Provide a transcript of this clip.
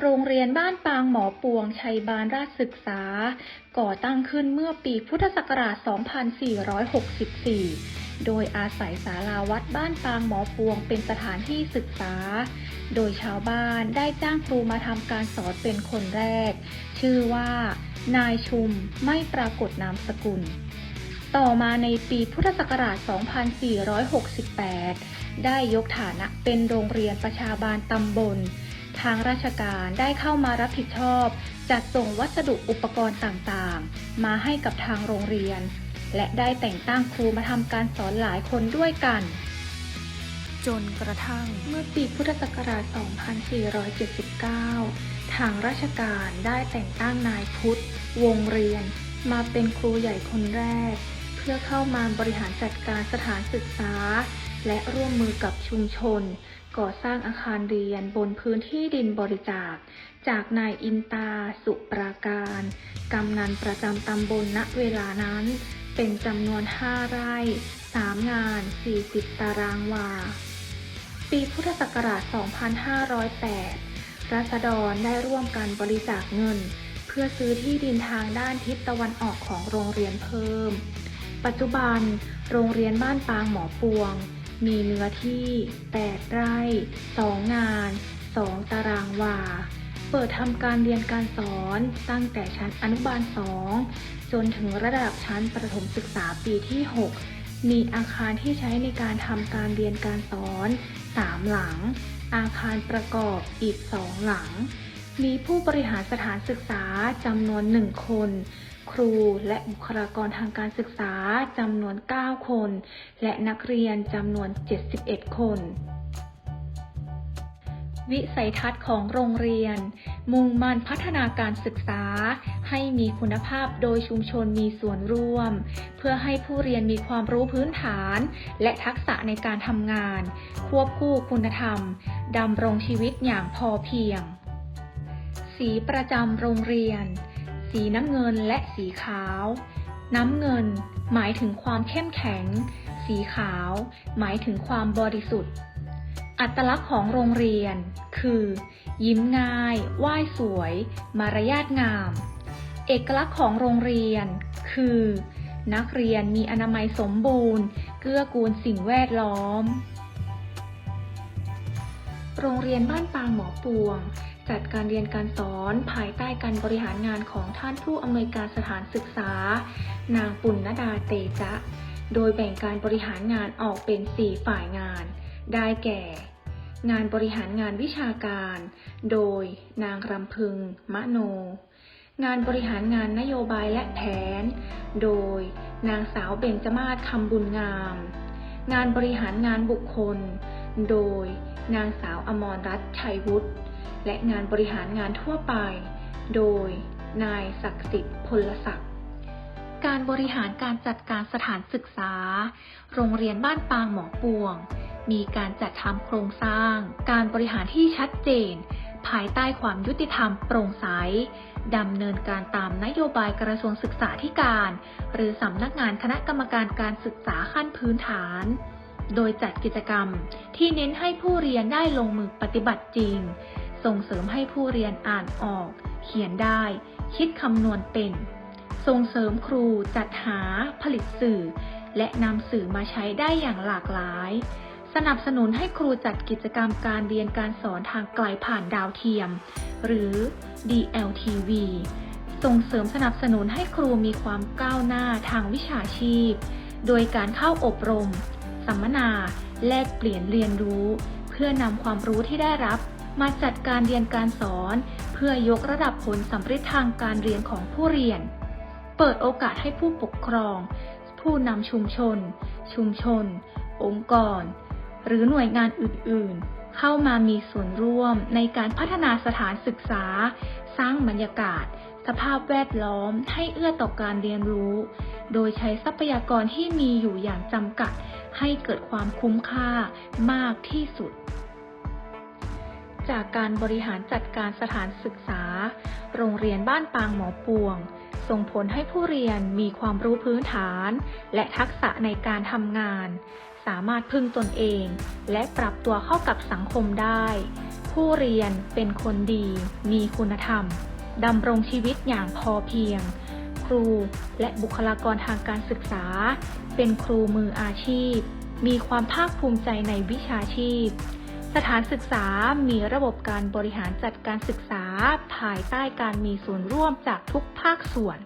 โรงเรียนบ้านปางหมอปวงชัยบาลราชศึกษา ก่อตั้งขึ้นเมื่อปีพุทธศักราช 2464 โดยอาศัยศาลาวัดบ้านปางหมอปวงเป็นสถานที่ศึกษา โดยชาวบ้านได้จ้างครูมาทำการสอนเป็นคนแรก ชื่อว่า นายชุมไม่ปรากฏนามสกุล ต่อมาในปีพุทธศักราช 2468 ได้ยกฐานะเป็นโรงเรียนประชาบาลตำบล ทางราชการได้เข้ามารับผิดชอบ จัดส่งวัสดุอุปกรณ์ต่างๆ มาให้กับทางโรงเรียน และได้แต่งตั้งครูมาทำการสอนหลายคนด้วยกัน จนกระทั่งเมื่อปีพุทธศักราช 2479 ทางราชการได้แต่งตั้งนายพุทธ วงเรียน มาเป็นครูใหญ่คนแรก เพื่อเข้ามาบริหารจัดการสถานศึกษา และร่วมมือกับชุมชน ก่อสร้างอาคารเรียนบนพื้นที่ดินบริจาค จากนายอินตาสุปราการ กำนันประจำตำบลณเวลานั้น เป็นจำนวน 5 ไร่ 3 งาน 40 ตารางวา ปีพุทธศักราช 2508 รัษฎรได้ร่วมกันบริจาคเงิน เพื่อซื้อที่ดินทางด้านทิศตะวันออกของโรงเรียนเพิ่ม ปัจจุบัน โรงเรียนบ้านปางหมอปวง มีเนื้อที่ 8 ไร่ 2 งาน 2 ตารางวา เปิดทำการเรียนการสอนตั้งแต่ชั้นอนุบาล 2 จนถึงระดับชั้นประถมศึกษาปีที่ 6 มีอาคารที่ใช้ในการทำการเรียนการสอน 3 หลัง อาคารประกอบอีก 2 หลัง มีผู้บริหารสถานศึกษาจำนวน 1 คน ครูและบุคลากรทางการศึกษาจำนวน 9 คน และนักเรียนจำนวน 71 คน วิสัยทัศน์ของโรงเรียน มุ่งมั่นพัฒนาการศึกษา ให้มีคุณภาพโดยชุมชนมีส่วนร่วม เพื่อให้ผู้เรียนมีความรู้พื้นฐาน และทักษะในการทำงาน ควบคู่คุณธรรมดำรงชีวิตอย่างพอเพียง สีประจำโรงเรียน สีน้ำเงินและสีขาว น้ำเงิน หมายถึงความเข้มแข็ง สีขาว หมายถึงความบริสุทธิ์ อัตลักษณ์ของโรงเรียน คือ ยิ้มง่าย ไหว้สวย มารยาทงาม เอกลักษณ์ของโรงเรียน คือ นักเรียนมีอนามัยสมบูรณ์ เกื้อกูลสิ่งแวดล้อม โรงเรียนบ้านปางหมอปวง จัดการเรียนการสอนภายใต้การบริหารงานของท่านผู้อำนวยการสถานศึกษา นางปุณณดาเตจะ โดยแบ่งการบริหารงานออกเป็น 4 ฝ่ายงาน ได้แก่ งานบริหารงานวิชาการ โดยนางรำพึง มะโน งานบริหารงานนโยบายและแผน โดยนางสาวเบญจมาศคำบุญงาม งานบริหารงานบุคคล โดยนางสาวอมรรัตน์ชัยวุฒิ และงานบริหารงานทั่วไป โดย นายศักดิ์สิทธิ์พลศักดิ์การบริหารการจัดการสถานศึกษา โรงเรียนบ้านปางหมอปวง มีการจัดทำโครงสร้าง การบริหารที่ชัดเจน ภายใต้ความยุติธรรมโปร่งใสดำเนินการตามนโยบายกระทรวงศึกษาธิการ หรือสำนักงานคณะกรรมการการศึกษาขั้นพื้นฐาน โดยจัดกิจกรรมที่เน้นให้ผู้เรียนได้ลงมือปฏิบัติจริง ส่งเสริมให้ผู้เรียนอ่านออก เขียนได้ คิดคำนวณเป็น ส่งเสริมครูจัดหา ผลิตสื่อ และนำสื่อมาใช้ได้อย่างหลากหลาย สนับสนุนให้ครูจัดกิจกรรมการเรียนการสอนทางไกลผ่านดาวเทียม หรือ DLTV ส่งเสริมสนับสนุนให้ครูมีความก้าวหน้าทางวิชาชีพ โดยการเข้าอบรม สัมมนา แลกเปลี่ยนเรียนรู้ เพื่อนำความรู้ที่ได้รับ มาจัดการเรียนการสอน เพื่อยกระดับผลสำเร็จทางการเรียนของผู้เรียน เปิดโอกาสให้ผู้ปกครอง ผู้นำชุมชน ชุมชน องค์กร หรือหน่วยงานอื่น ๆ เข้ามามีส่วนร่วมในการพัฒนาสถานศึกษา สร้างบรรยากาศ สภาพแวดล้อมให้เอื้อต่อการเรียนรู้ โดยใช้ทรัพยากรที่มีอยู่อย่างจำกัด ให้เกิดความคุ้มค่ามากที่สุด จากการบริหารจัดการสถานศึกษา โรงเรียนบ้านปางหมอปวง ส่งผลให้ผู้เรียนมีความรู้พื้นฐาน และทักษะในการทำงาน สามารถพึ่งตนเอง และปรับตัวเข้ากับสังคมได้ ผู้เรียนเป็นคนดี มีคุณธรรมดำรงชีวิตอย่างพอเพียง ครูและบุคลากรทางการศึกษา เป็นครูมืออาชีพ มีความภาคภูมิใจในวิชาชีพ สถานศึกษามีระบบการบริหารจัดการศึกษา ภายใต้การมีส่วนร่วมจากทุกภาคส่วน